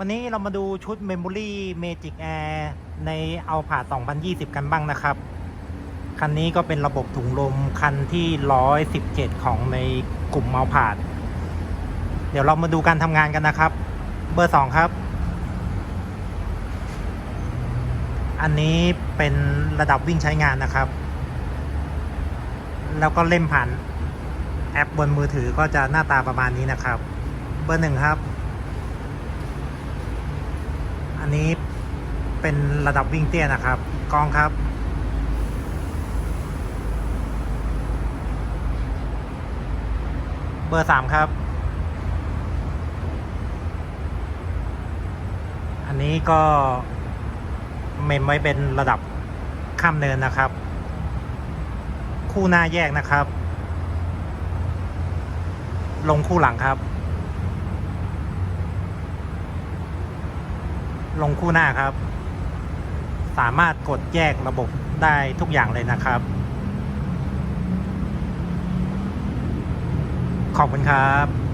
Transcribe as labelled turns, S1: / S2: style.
S1: วันนี้เรามาดูชุด Memory Magic Air ในเอาผ่า2020 กันบ้างนะครับ คันนี้ก็เป็นระบบถุงลมคันที่ 117 ของในกลุ่มเมาผาดเดี๋ยวเรามาดูการทำงานกันนะครับ เบอร์ 2 ครับ อันนี้เป็นระดับวิ่งใช้งานนะครับ แล้วก็เล่มผ่านแอปบนมือถือก็จะหน้าตาประมาณนี้นะครับ เบอร์หนึ่งครับ อันนี้เป็นระดับวิ่งเตี้ยนะครับ กองครับ เบอร์สามครับ อันนี้ก็เมมไว้เป็นระดับข้ามเนินนะครับ คู่หน้าแยกนะครับ ลงคู่หลังครับ ลงคู่หน้าครับ สามารถกดแยกระบบได้ทุกอย่างเลยนะครับ ขอบคุณครับ